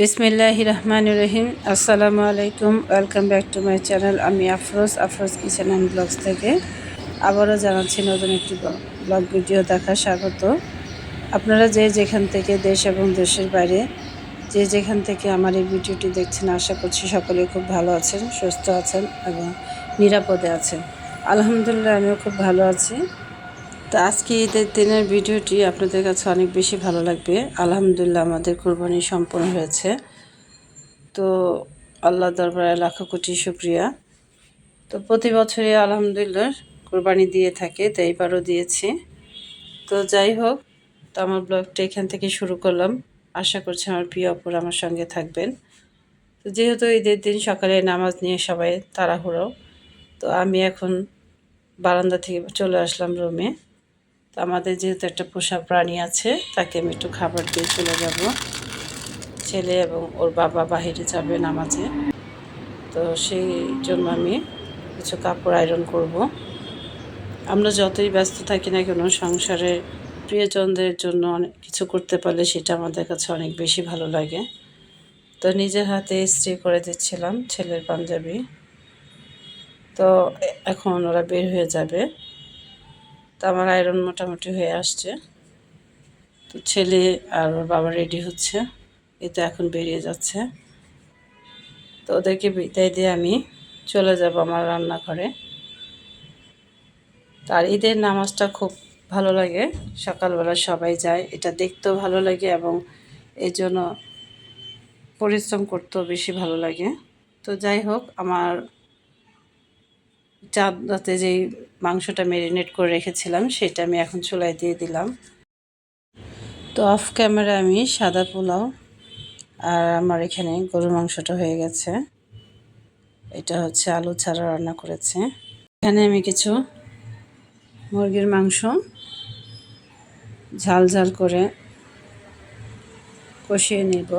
বিসমিল্লাহ রহমান রহিম। আসসালামু আলাইকুম। Welcome back to my channel আমি Afroz Afroz kitchen and blogs থেকে। আবারও জানাচ্ছি নতুন একটি ব্লগ ভিডিও দেখা স্বাগত। আপনারা যে যেখান থেকে দেশ এবং দেশের বাইরে, যে যেখান থেকে আমার এই ভিডিওটি দেখছেন, আশা করছি সকলে খুব ভালো আছেন, সুস্থ আছেন এবং নিরাপদে আছেন। আলহামদুলিল্লাহ, আমিও খুব ভালো আছি। তো আজকে ঈদের দিনের ভিডিওটি আপনাদের কাছে অনেক বেশি ভালো লাগবে। আলহামদুলিল্লাহ আমাদের কোরবানি সম্পন্ন হয়েছে। তো আল্লাহ দরবারে লাখো কোটি শুক্রিয়া। তো প্রতি বছরই আলহামদুলিল্লাহ কোরবানি দিয়ে থাকে, তো এইবারও দিয়েছি। তো যাই হোক, তো আমার ব্লগটা এখান থেকে শুরু করলাম। আশা করছি আমার প্রিয় অপর আমার সঙ্গে থাকবেন। তো যেহেতু ঈদের দিন সকালে নামাজ নিয়ে সবাই তাড়াহুড়ো, তো আমি এখন বারান্দা থেকে চলে আসলাম রুমে। তো আমাদের যেহেতু একটা পোষা প্রাণী আছে, তাকে আমি একটু খাবার দিয়ে চলে যাব। ছেলে এবং ওর বাবা বাহিরে যাবে নামাজে। তো সেই জন্য আমি কিছু কাপড় আয়রন করব। আমরা যতই ব্যস্ত থাকি না কেন, সংসারে প্রিয়জনদের জন্য অনেক কিছু করতে পারলে সেটা আমাদের কাছে অনেক বেশি ভালো লাগে। তো নিজের হাতে স্ত্রী করে দিচ্ছিলাম, ছেলের পাঞ্জাবি। তো এখন ওরা বের হয়ে যাবে। তো আমার আয়রন মোটামুটি হয়ে আসছে। তো ছেলে আর ওর বাবা রেডি হচ্ছে। এ তো এখন বেরিয়ে যাচ্ছে। তো ওদেরকে বিদায় দিয়ে আমি চলে যাব আমার রান্নাঘরে। তার ঈদের নামাজটা খুব ভালো লাগে। সকালবেলা সবাই যায়। এটা দেখতেও ভালো লাগে এবং এই জন্য পরিশ্রম করতেও বেশি ভালো লাগে। তো যাই হোক, আমার চাঁদ রাতে যেই মাংসটা ম্যারিনেট করে রেখেছিলাম, সেটা আমি এখন চুলায় দিয়ে দিলাম। তো অফ ক্যামেরা আমি সাদা পোলাও আর আমার এখানে গরুর মাংসটা হয়ে গেছে। এটা হচ্ছে আলু ছাড়া রান্না করেছে। এখানে আমি কিছু মুরগির মাংস ঝাল ঝাল করে কষিয়ে নিব।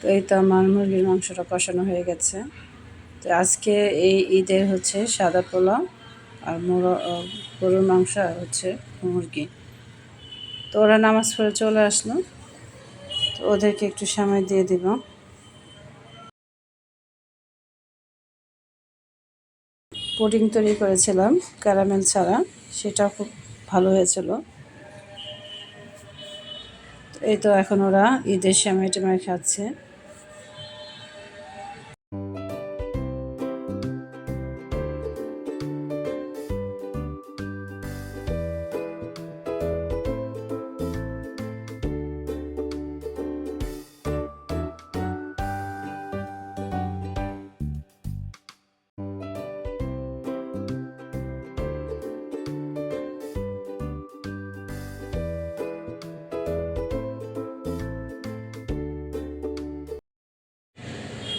তো এই তো আমার মুরগির মাংসটা কষানো হয়ে গেছে। তো আজকে এই ঈদের হচ্ছে সাদা পোলাও আর মোরো গরুর মাংস আর হচ্ছে মুরগি। তো ওরা নামাজ পড়ে চলে আসলো। তো ওদেরকে একটু সময় দিয়ে দিব। পুডিং তৈরি করেছিলাম, ক্যারামেল ছাড়া। সেটা খুব ভালো হয়েছিল। এই তো এখন ওরা ঈদের সময় টেমায় খাচ্ছে।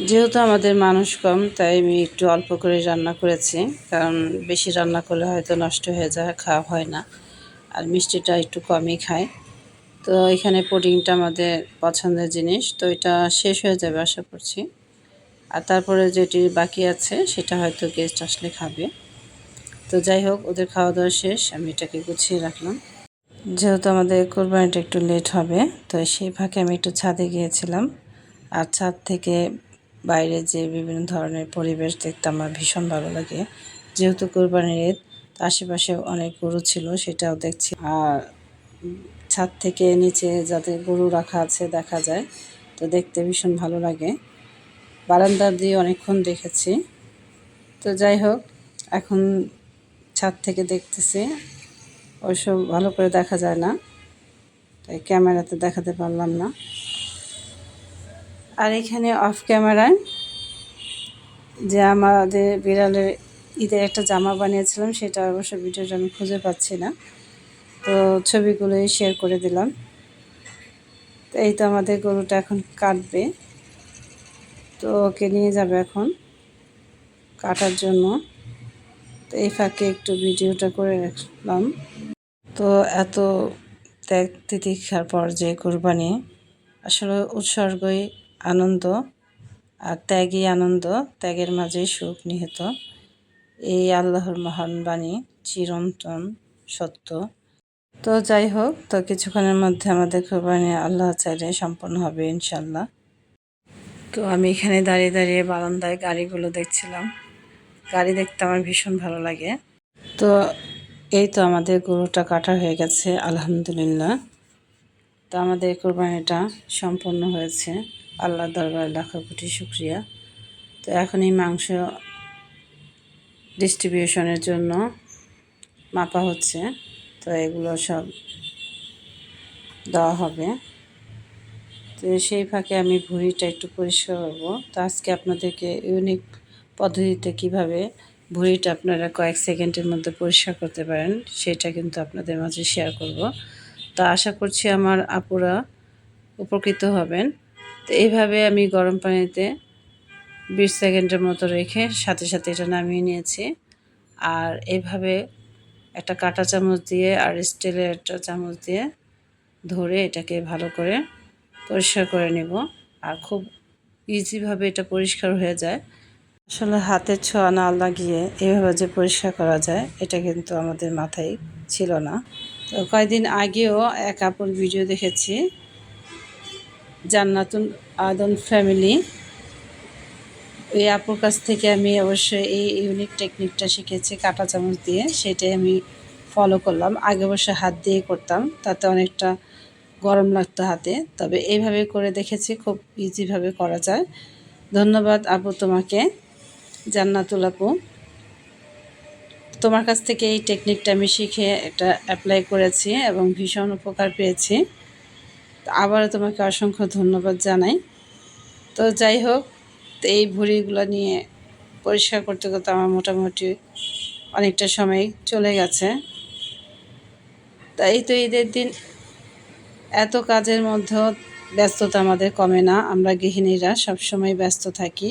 যেহেতু আমাদের মানুষ কম, তাই আমি একটু অল্প করে রান্না করেছি। কারণ বেশি রান্না করলে হয়তো নষ্ট হয়ে যায়, খাওয়া হয় না। আর মিষ্টিটা একটু কমই খায় তো এখানে পুডিংটা আমাদের পছন্দের জিনিস। তো এটা শেষ হয়ে যাবে আশা করছি। আর তারপরে যেটি বাকি আছে, সেটা হয়তো গেস্ট আসলে খাবে। তো যাই হোক, ওদের খাওয়া দাওয়া শেষ। আমি এটাকে গুছিয়ে রাখলাম। যেহেতু আমাদের কোরবানিটা একটু লেট হবে, তো সেই ফাঁকে আমি একটু ছাদে গিয়েছিলাম। আর ছাদ থেকে বাইরে যে বিভিন্ন ধরনের পরিবেশ দেখতে আমার ভীষণ ভালো লাগে। যেহেতু কোরবানির ঈদ আশেপাশে অনেক গরু ছিল, সেটাও দেখছি। আর ছাদ থেকে নিচে যাতে গরু রাখা আছে দেখা যায়, তো দেখতে ভীষণ ভালো লাগে। বারান্দার দিয়ে অনেকক্ষণ দেখেছি। তো যাই হোক, এখন ছাদ থেকে দেখতেছি। ওইসব ভালো করে দেখা যায় না, তাই ক্যামেরাতে দেখাতে পারলাম না। আর এখানে অফ ক্যামেরায় যে আমাদের বিড়ালের ঈদের একটা জামা বানিয়েছিলাম, সেটা অবশ্য ভিডিওটা আমি খুঁজে পাচ্ছি না। তো ছবিগুলোই শেয়ার করে দিলাম। তো এই তো আমাদের গরুটা এখন কাটবে। তো ওকে নিয়ে যাবে এখন কাটার জন্য। তো এই ফাঁকে একটু ভিডিওটা করে রাখলাম। তো এত ত্যাগ তিতিক্ষার পর যে কোরবানি, আসলে উৎসর্গই আনন্দ আর ত্যাগই আনন্দ, ত্যাগের মাঝেই সুখ নিহিত। এই আল্লাহর মহান বাণী চিরন্তন সত্য। তো যাই হোক, তো কিছুক্ষণের মধ্যে আমাদের কোরবানি আল্লাহ চাইলে সম্পন্ন হবে ইনশাল্লাহ তো আমি এখানে দাঁড়িয়ে দাঁড়িয়ে বারান্দায় গাড়িগুলো দেখছিলাম। গাড়ি দেখতে আমার ভীষণ ভালো লাগে। তো এই তো আমাদের গরুটা কাটা হয়ে গেছে, আলহামদুলিল্লাহ। তো আমাদের কোরবানিটা সম্পন্ন হয়েছে। আল্লাহ দরবার লাখো কোটি শুক্রিয়া। তো এখন এই মাংস ডিস্ট্রিবিউশনের জন্য মাপা হচ্ছে। তো এগুলো সব দেওয়া হবে। তো সেই ফাঁকে আমি ভুঁড়িটা একটু পরিষ্কার করব। তো আজকে আপনাদেরকে ইউনিক পদ্ধতিতে কীভাবে ভুঁড়িটা আপনারা কয়েক সেকেন্ডের মধ্যে পরিষ্কার করতে পারেন, সেটা কিন্তু আপনাদের মাঝে শেয়ার করব। তো আশা করছি আমার আপুরা উপকৃত হবেন। তো এইভাবে আমি গরম পানিতে বিশ সেকেন্ডের মতো রেখে সাথে সাথে এটা নামিয়ে নিয়েছি। আর এইভাবে একটা কাঁটা চামচ দিয়ে আর স্টিলের একটা চামচ দিয়ে ধরে এটাকে ভালো করে পরিষ্কার করে নেব। আর খুব ইজিভাবে এটা পরিষ্কার হয়ে যায়। আসলে হাতের ছোঁয়া না লাগিয়ে এভাবে যে পরিষ্কার করা যায়, এটা কিন্তু আমাদের মাথায় ছিল না। তো কয়েকদিন আগেও এক আপুর ভিডিও দেখেছি জান্নাতুন আদন ফ্যামিলি। ওই আপুর কাছ থেকে আমি অবশ্যই এই ইউনিক টেকনিকটা শিখেছি কাঁটা চামচ দিয়ে, সেটাই আমি ফলো করলাম। আগে অবশ্যই হাত দিয়ে করতাম, তাতে অনেকটা গরম লাগতো হাতে, তবে এইভাবে করে দেখেছি, খুব ইজিভাবে করা যায়। ধন্যবাদ আপু তোমাকে, জান্নাতুল আপু। তোমার কাছ থেকে এই টেকনিকটা আমি শিখে এটা অ্যাপ্লাই করেছি এবং ভীষণ উপকার পেয়েছি। আবারও তোমাকে অসংখ্য ধন্যবাদ জানাই। তো যাই হোক, এই ভুড়িগুলো নিয়ে পরিষ্কার করতে করতে আমার মোটামুটি অনেকটা সময় চলে গেছে। তাই তো ঈদের দিন এত কাজের মধ্যেও ব্যস্ততা আমাদের কমে না। আমরা গৃহিণীরা সবসময় ব্যস্ত থাকি,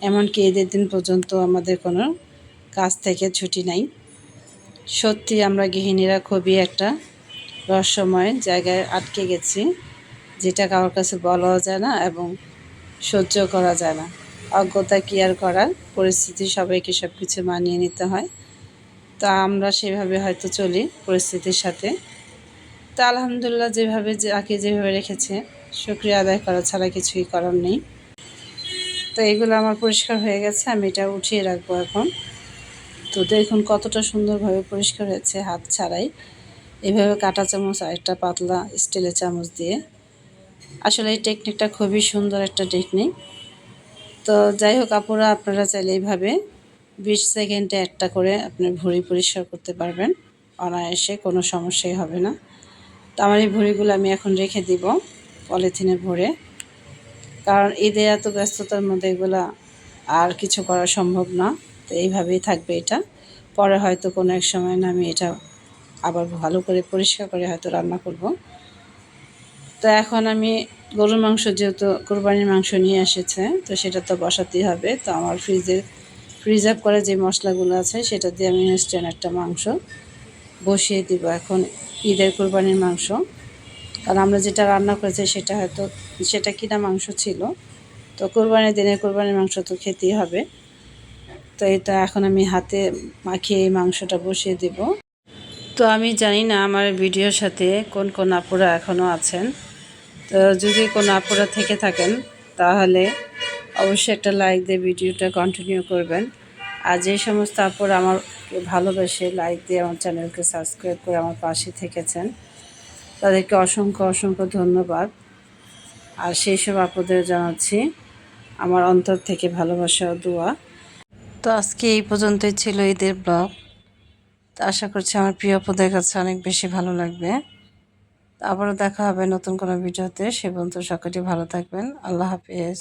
এমনকি ঈদের দিন পর্যন্ত আমাদের কোনো কাজ থেকে ছুটি নাই। সত্যি আমরা গৃহিণীরা খুবই একটা রহস্যময় জায়গায় আটকে গেছি, যেটা কারোর কাছে বলাও যায় না এবং সহ্য করা যায় না। অজ্ঞতা কি আর করার? পরিস্থিতি সবাইকে সব কিছু মানিয়ে নিতে হয়। তা আমরা সেভাবে হয়তো চলি পরিস্থিতির সাথে। তা আলহামদুলিল্লাহ যেভাবে যাকে যেভাবে রেখেছে, শুক্রিয়া আদায় করা ছাড়া কিছুই করার নেই। তো এগুলো আমার পরিষ্কার হয়ে গেছে, আমি এটা উঠিয়ে রাখব এখন। তো দেখুন কতটা সুন্দরভাবে পরিষ্কার হয়েছে হাত ছাড়াই। এভাবে কাটা চামচ আর একটা পাতলা স্টিলের চামচ দিয়ে। আসলে এই টেকনিকটা খুবই সুন্দর একটা টেকনিক তো যাই হোক, আপুরা, আপনারা চাইলে এইভাবে বিশ সেকেন্ডে একটা করে আপনি ভুঁড়ি পরিষ্কার করতে পারবেন। অনায়াসে কোনো সমস্যাই হবে না। তো আমার এই ভুঁড়িগুলো আমি এখন রেখে দিব পলিথিনে ভরে কারণ ঈদে এত ব্যস্ততার মধ্যে এগুলো আর কিছু করা সম্ভব না। তো এইভাবেই থাকবে এটা। পরে হয়তো কোনো এক সময় না আমি এটা আবার ভালো করে পরিষ্কার করে হয়তো রান্না করব। তো এখন আমি গরুর মাংস যেহেতু কোরবানির মাংস নিয়ে এসেছে, তো সেটা তো বসাতেই হবে। তো আমার ফ্রিজে প্রিজার্ভ করা যে মশলাগুলো আছে, সেটা দিয়ে আমি ইনস্ট্যান্ট একটা মাংস বসিয়ে দিব এখন ঈদের কোরবানির মাংস। কারণ আমরা যেটা রান্না করেছি সেটা হয়তো, সেটা কিনা মাংস ছিল। তো কোরবানির দিনে কোরবানির মাংস তো খেতেই হবে। তো এটা এখন আমি হাতে মাখিয়ে এই মাংসটা বসিয়ে দেব। তো আমি জানি না আমার ভিডিওর সাথে কোন কোন আপুরা এখনও আছেন। তো যদি কোনো আপুরা থেকে থাকেন, তাহলে অবশ্যই একটা লাইক দিয়ে ভিডিওটা কন্টিনিউ করবেন। আর যে সমস্ত আপুরা আমার ভালোবেসে লাইক দিয়ে আমার চ্যানেলকে সাবস্ক্রাইব করে আমার পাশে থেকেছেন, তাদেরকে অসংখ্য অসংখ্য ধন্যবাদ। আর সেই সব আপুদের জানাচ্ছি আমার অন্তর থেকে ভালোবাসা দোয়া। তো আজকে এই পর্যন্তই ছিল ঈদের ব্লগ। তো আশা করছি আমার প্রিয় পদের কাছে অনেক বেশি ভালো লাগবে। আবারও দেখা হবে নতুন কোনো ভিডিওতে। সে পর্যন্ত সকলেই ভালো থাকবেন। আল্লাহ হাফিজ।